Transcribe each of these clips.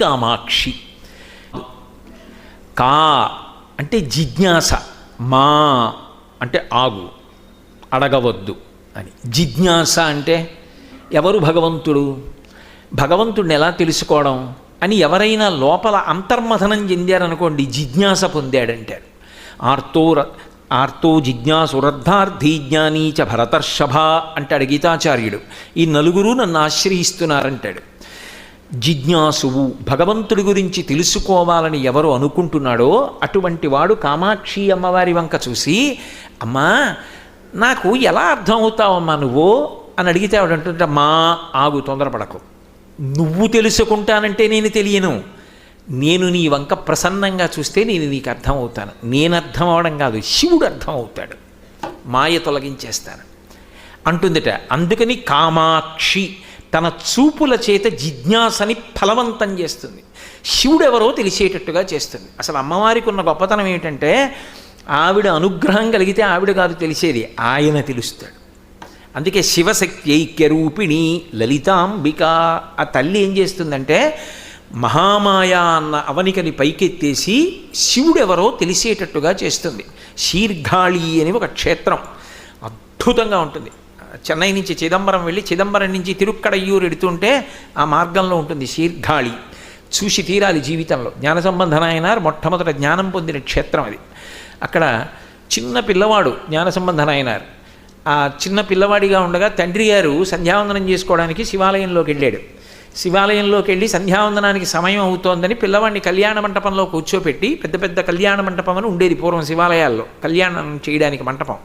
కామాక్షి. కా అంటే జిజ్ఞాస మా అంటే ఆగు అడగవద్దు అని. జిజ్ఞాస అంటే ఎవరు భగవంతుడు? భగవంతుడిని ఎలా తెలుసుకోవడం? అని ఎవరైనా లోపల అంతర్మథనం చెందారనుకోండి జిజ్ఞాస పొందాడంటారు ఆర్తో ర- ఆర్తో జిజ్ఞాసురద్ధార్థి జ్ఞానీ చ భరతర్షభ అంటాడు గీతాచార్యుడు. ఈ నలుగురు నన్ను ఆశ్రయిస్తున్నారంటాడు. జిజ్ఞాసువు భగవంతుడి గురించి తెలుసుకోవాలని ఎవరు అనుకుంటున్నాడో అటువంటి వాడు కామాక్షి అమ్మవారి వంక చూసి అమ్మా నాకు ఎలా అర్థం అవుతావమ్మా నువ్వు? అని అడిగితే ఆవిడంటుంటే మా ఆగు తొందరపడకు. నువ్వు తెలుసుకుంటానంటే నేను తెలియను. నేను నీ వంక ప్రసన్నంగా చూస్తే నేను నీకు అర్థం అవుతాను నేను అర్థం అవడం కాదు శివుడు అర్థం అవుతాడు మాయ తొలగించేస్తాను. అంటుందిట. అందుకని కామాక్షి తన చూపుల చేత జిజ్ఞాసని ఫలవంతం చేస్తుంది. శివుడెవరో తెలిసేటట్టుగా చేస్తుంది. అసలు అమ్మవారికి ఉన్న గొప్పతనం ఏమిటంటే ఆవిడ అనుగ్రహం కలిగితే ఆవిడ కాదు తెలిసేది ఆయన తెలుస్తాడు. అందుకే శివశక్తి ఐక్యరూపిణి లలితాంబిక. ఆ తల్లి ఏం చేస్తుందంటే మహామాయ అన్న అవనికని పైకెత్తేసి శివుడెవరో తెలిసేటట్టుగా చేస్తుంది. శీర్ఘాళి అని ఒక క్షేత్రం. అద్భుతంగా ఉంటుంది. చెన్నై నుంచి చిదంబరం వెళ్ళి చిదంబరం నుంచి తిరుక్కడయ్యూరు ఎడుతుంటే ఆ మార్గంలో ఉంటుంది శీర్ఘాళి. చూసి తీరాలి జీవితంలో. జ్ఞాన సంబంధన నాయనార్ మొట్టమొదట జ్ఞానం పొందిన క్షేత్రం అది. అక్కడ చిన్న పిల్లవాడు జ్ఞాన సంబంధన నాయనార్. ఆ చిన్న పిల్లవాడిగా ఉండగా తండ్రి గారు సంధ్యావందనం చేసుకోవడానికి శివాలయంలోకి వెళ్ళాడు. శివాలయంలోకి వెళ్ళి సంధ్యావందనానికి సమయం అవుతోందని పిల్లవాడిని కళ్యాణ మంటపంలో కూర్చోపెట్టి పెద్ద పెద్ద కళ్యాణ మంటపం అని ఉండేది పూర్వం శివాలయాల్లో కళ్యాణం చేయడానికి మంటపం.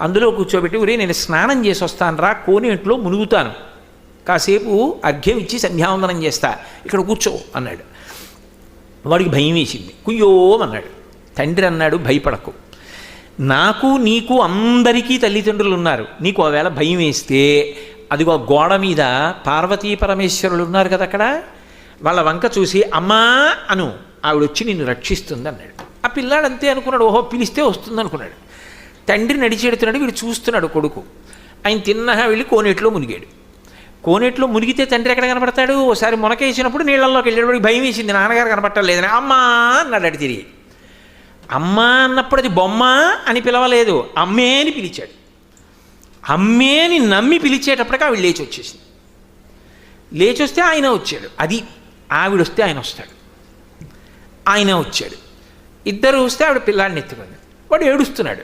అందులో కూర్చోబెట్టి ఉరే నేను స్నానం చేసి వస్తాను రా కోనేట్లో మునుగుతాను. కాసేపు అర్ఘ్యం ఇచ్చి సంధ్యావందనం చేస్తా ఇక్కడ కూర్చో అన్నాడు. వాడికి భయం వేసింది. కుయ్యోమన్నాడు తండ్రి అన్నాడు భయపడకు. నాకు నీకు అందరికీ తల్లిదండ్రులు ఉన్నారు. నీకు ఒకవేళ భయం వేస్తే అదిగో గోడ మీద పార్వతీ పరమేశ్వరులు ఉన్నారు కదా అక్కడ? వాళ్ళ వంక చూసి అమ్మా అను ఆవిడ వచ్చి నిన్ను రక్షిస్తుంది అన్నాడు ఆ పిల్లాడు అంతే అనుకున్నాడు. ఓహో పిలిస్తే వస్తుంది అనుకున్నాడు తండ్రి నడిచేడుతున్నాడు వీడు చూస్తున్నాడు కొడుకు. ఆయన తిన్నహా వెళ్ళి కోనేట్లో మునిగాడు. కోనేట్లో మునిగితే తండ్రి ఎక్కడ కనపడతాడు? ఓసారి మునకేసినప్పుడు నీళ్ళల్లోకి వెళ్ళేటప్పుడు భయం వేసింది. నాన్నగారు కనపట్టలేదని అమ్మా అన్నాడు తిరిగి. అమ్మ అన్నప్పుడు అది బొమ్మ అని పిలవలేదు. అమ్మే అని పిలిచాడు. అమ్మేని నమ్మి పిలిచేటప్పటికి ఆవిడ లేచి వచ్చేసింది. లేచి వస్తే ఆయన వచ్చాడు. అది ఆవిడ వస్తే ఆయన వస్తాడు. ఆయన వచ్చాడు. ఇద్దరు వస్తే ఆవిడ పిల్లాడిని ఎత్తుకుంది. వాడు ఏడుస్తున్నాడు.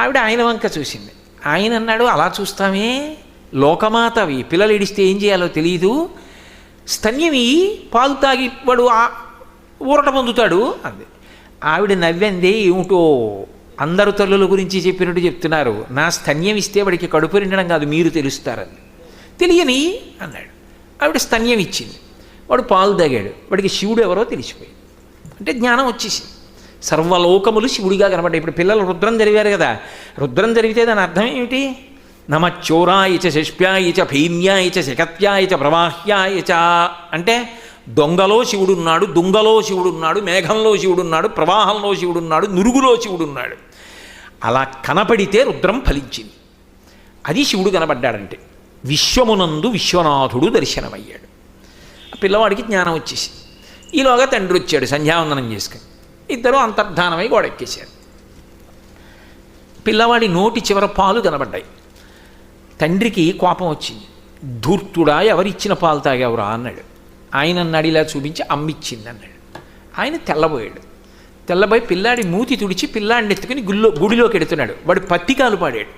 ఆవిడ ఆయన వంక చూసింది. ఆయన అన్నాడు అలా చూస్తామే? లోకమాతవి పిల్లలు ఏడిస్తే ఏం చేయాలో తెలియదు స్తన్యవి పాలు తాగి వాడు ఊరట పొందుతాడు అంది. ఆవిడ నవ్వంది ఏమిటో? అందరు తల్లుల గురించి చెప్పినట్టు చెప్తున్నారు. నా స్తన్యం ఇస్తే వాడికి కడుపు నిండడం కాదు మీరు తెలుస్తారని. తెలియని అన్నాడు. ఆవిడ స్తన్యం ఇచ్చింది. వాడు పాలు తాగాడు. వాడికి శివుడు ఎవరో తెలిసిపోయింది అంటే జ్ఞానం వచ్చేసింది. సర్వలోకములు శివుడిగా కనబడ్డాయి. ఇప్పుడు పిల్లలు రుద్రం జరిగారు కదా. రుద్రం జరిగితే దాని అర్థం ఏమిటి? నమచ్చోరాయ చోరాయ చ శిష్ప్యాయ చ భీమ్యాయ చ శకత్యాయ చ ప్రవాహ్యాయ చ. అంటే దొంగలో శివుడున్నాడు దుంగలో శివుడున్నాడు మేఘంలో శివుడున్నాడు ప్రవాహంలో శివుడున్నాడు నురుగులో శివుడున్నాడు. అలా కనపడితే రుద్రం ఫలించింది. అది శివుడు కనబడ్డాడంటే విశ్వమునందు విశ్వనాథుడు దర్శనమయ్యాడు. ఆ పిల్లవాడికి జ్ఞానం వచ్చేసి ఈలోగా తండ్రి వచ్చాడు సంధ్యావందనం చేసుకుని. ఇద్దరు అంతర్ధానమై గోడెక్కేశారు. పిల్లవాడి నోటి చివర పాలు కనబడ్డాయి. తండ్రికి కోపం వచ్చింది. ధూర్తుడా ఎవరిచ్చిన పాలు తాగావురా అన్నాడు. ఆయన అన్నాడు ఇలా చూపించి అమ్మిచ్చింది అన్నాడు. ఆయన తెల్లబోయాడు. తెల్లబోయి పిల్లాడి మూతి తుడిచి పిల్లాడిని ఎత్తుకుని గుళ్ళో గుడిలోకి ఎడుతున్నాడు. వాడు పత్తికాలు పాడాడు.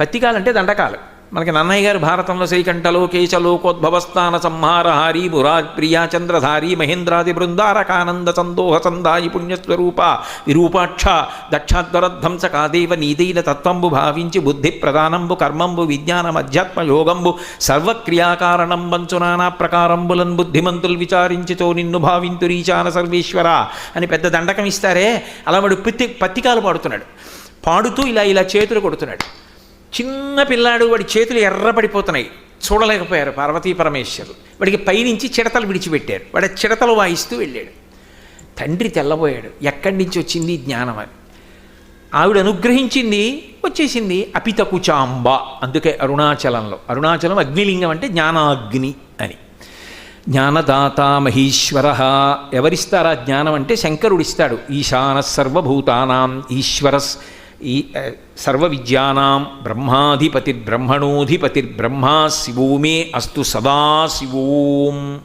పత్తికాలు అంటే దండకాలు. మనకి నన్నయ్య గారు భారతంలో శ్రీకంఠలో కేశలోకోద్భవస్థాన సంహారహారి మురాజ్ ప్రియా చంద్రధారి మహేంద్రాది బృందారకానంద సందోహ సందాయి పుణ్యస్వరూప విరూపాక్ష దక్షాధ్వరధ్వంస కాదేవ నీదైన తత్వంబు భావించి బుద్ధి ప్రధానంబు కర్మంబు విజ్ఞానం అధ్యాత్మ యోగంబు సర్వక్రియాకారణం వంచు నానా ప్రకారంబులన్ బుద్ధిమంతులు విచారించుతో నిన్ను భావింతురీచాన సర్వేశ్వర అని పెద్ద దండకం ఇస్తారే అలా వాడు పత్తి పత్తికాలు పాడుతున్నాడు. పాడుతూ ఇలా ఇలా చేతులు కొడుతున్నాడు. చిన్న పిల్లాడు వాడి చేతులు ఎర్రపడిపోతున్నాయి చూడలేకపోయారు పార్వతీ పరమేశ్వరులు. వాడికి పైనుంచి చిడతలు విడిచిపెట్టారు. వాడి చిడతలు వాయిస్తూ వెళ్ళాడు. తండ్రి తెల్లబోయాడు. ఎక్కడి నుంచి వచ్చింది జ్ఞానం అని ఆవిడ అనుగ్రహించింది వచ్చేసింది అపితకుచాంబ. అందుకే అరుణాచలంలో. అరుణాచలం అగ్నిలింగం అంటే జ్ఞానాగ్ని అని. జ్ఞానదాత మహీశ్వర. ఎవరిస్తారా జ్ఞానం అంటే శంకరుడిస్తాడు. ఈశాన సర్వభూతానాం ఈశ్వరస్ ఈ సర్వ విద్యానాం బ్రహ్మాధిపతి బ్రహ్మణోధిపతి బ్రహ్మా శివోమే అస్తు సదా శివోం.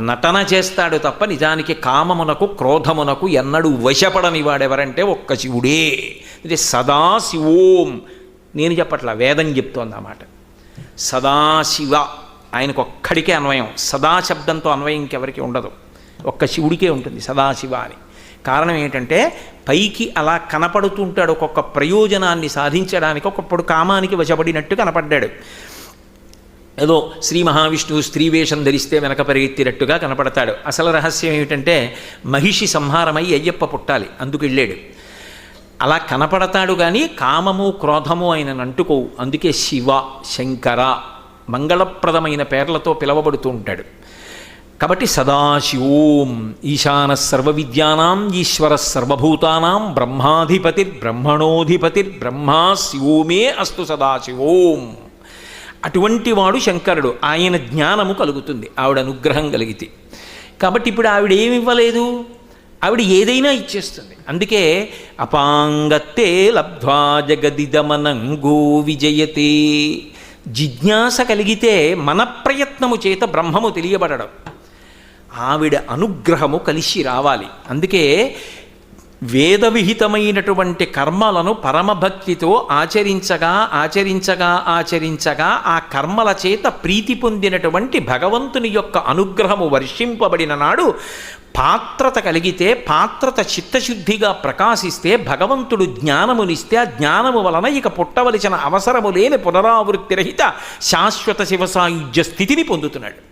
నటన చేస్తాడు తప్ప నిజానికి కామమునకు క్రోధమునకు ఎన్నడూ వశపడని వాడెవరంటే ఒక్క శివుడే. అంటే సదాశివోం నేను చెప్పట్లా వేదం చెప్తోంది అన్నమాట సదాశివ ఆయనకు ఒక్కడికే అన్వయం. సదా శబ్దంతో అన్వయం ఇంకెవరికి ఉండదు. ఒక్క శివుడికే ఉంటుంది సదాశివ అని. కారణం ఏంటంటే పైకి అలా కనపడుతుంటాడు ఒక్కొక్క ప్రయోజనాన్ని సాధించడానికి ఒక్కొక్కడు కామానికి వశపడినట్టు కనపడ్డాడు. ఏదో శ్రీ మహావిష్ణువు స్త్రీ వేషం ధరిస్తే వెనక పరిగెత్తినట్టుగా కనపడతాడు. అసలు రహస్యం ఏమిటంటే మహిషి సంహారమై అయ్యప్ప పుట్టాలి అందుకు వెళ్ళాడు అలా కనపడతాడు కానీ కామము క్రోధము ఆయన అంటుకోవు. అందుకే శివ శంకర మంగళప్రదమైన పేర్లతో పిలవబడుతూ ఉంటాడు. కాబట్టి సదాశివోం ఈశాన సర్వ విద్యానాం ఈశ్వర సర్వభూతానాం బ్రహ్మాధిపతి బ్రహ్మణోధిపతి బ్రహ్మా శివోమే అస్తు సదాశివోం. అటువంటి వాడు శంకరుడు. ఆయన జ్ఞానము కలుగుతుంది. ఆవిడ అనుగ్రహం కలిగితే. కాబట్టి ఇప్పుడు ఆవిడ ఏమి ఇవ్వలేదు? ఆవిడ ఏదైనా ఇచ్చేస్తుంది. అందుకే అపాంగత్తే లబ్ధ్వా జగదిదమనంగో విజయతే. జిజ్ఞాస కలిగితే మన ప్రయత్నము చేత బ్రహ్మము తెలియబడడం. ఆవిడ అనుగ్రహము కలిసి రావాలి. అందుకే వేదవిహితమైనటువంటి కర్మలను పరమభక్తితో ఆచరించగా ఆచరించగా ఆచరించగా ఆ కర్మల చేత ప్రీతి పొందినటువంటి భగవంతుని యొక్క అనుగ్రహము వర్షింపబడిన నాడు పాత్రత కలిగితే పాత్రత చిత్తశుద్ధిగా ప్రకాశిస్తే భగవంతుడు జ్ఞానమునిస్తే ఆ జ్ఞానము వలన ఇక పుట్టవలసిన అవసరము లేని పునరావృత్తిరహిత శాశ్వత శివసాయుజ్య స్థితిని పొందుతున్నాడు.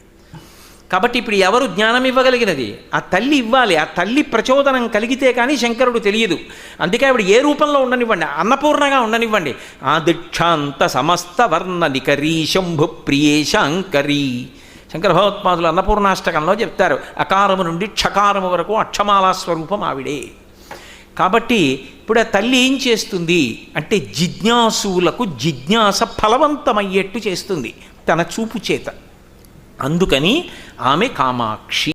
కాబట్టి ఇప్పుడు ఎవరు జ్ఞానం ఇవ్వగలిగినది? ఆ తల్లి ఇవ్వాలి ఆ తల్లి ప్రచోదనం కలిగితే కానీ శంకరుడు తెలియదు. అందుకే ఆవిడ ఏ రూపంలో ఉండనివ్వండి అన్నపూర్ణగా ఉండనివ్వండి. ఆ దీక్షాంత సమస్త వర్ణ నికరీ శంభు ప్రియేశాంకరీ శంకర. భగవత్పాదులు అన్నపూర్ణాష్టకంలో చెప్తారు అకారము నుండి క్షకారము వరకు అక్షమాలా స్వరూపం ఆవిడే. కాబట్టి ఇప్పుడు ఆ తల్లి ఏం చేస్తుంది? అంటే జిజ్ఞాసులకు జిజ్ఞాస ఫలవంతమయ్యేట్టు చేస్తుంది తన చూపు చేత. అందుకని ఆమె కామాక్షి.